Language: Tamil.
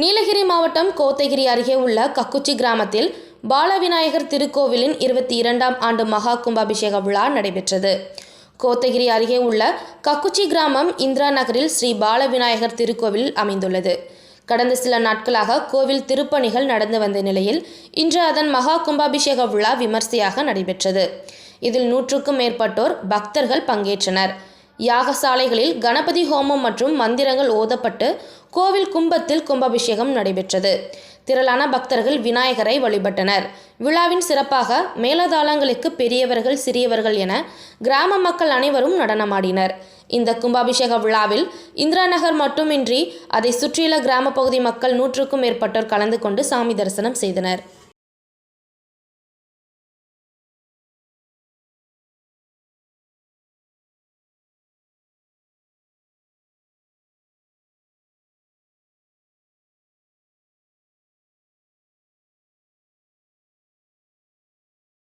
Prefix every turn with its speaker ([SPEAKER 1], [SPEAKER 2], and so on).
[SPEAKER 1] நீலகிரி மாவட்டம் கோத்தகிரி அருகே உள்ள கக்குச்சி கிராமத்தில் பாலவிநாயகர் திருக்கோவிலின் இருபத்தி இரண்டாம் ஆண்டு மகா கும்பாபிஷேக விழா நடைபெற்றது. கோத்தகிரி அருகே உள்ள கக்குச்சி கிராமம் இந்திரா நகரில் ஸ்ரீ பாலவிநாயகர் திருக்கோவில் அமைந்துள்ளது. கடந்த சில நாட்களாக கோவில் திருப்பணிகள் நடந்து வந்த நிலையில் இன்று அதன் மகா கும்பாபிஷேக விழா விமர்சையாக நடைபெற்றது. இதில் நூற்றுக்கும் மேற்பட்டோர் பக்தர்கள் பங்கேற்றனர். யாகசாலைகளில் கணபதி ஹோமம் மற்றும் மந்திரங்கள் ஓதப்பட்டு கோவில் கும்பத்தில் கும்பாபிஷேகம் நடைபெற்றது. திரளான பக்தர்கள் விநாயகரை வழிபட்டனர். விழாவின் சிறப்பாக மேலதாளங்களுக்கு பெரியவர்கள் சிறியவர்கள் என கிராம மக்கள் அனைவரும் நடனமாடினர். இந்த கும்பாபிஷேக விழாவில் இந்திரா நகர் மட்டுமின்றி அதை சுற்றியுள்ள கிராம பகுதி மக்கள் நூற்றுக்கும் மேற்பட்டோர் கலந்து கொண்டு சாமி தரிசனம் செய்தனர்.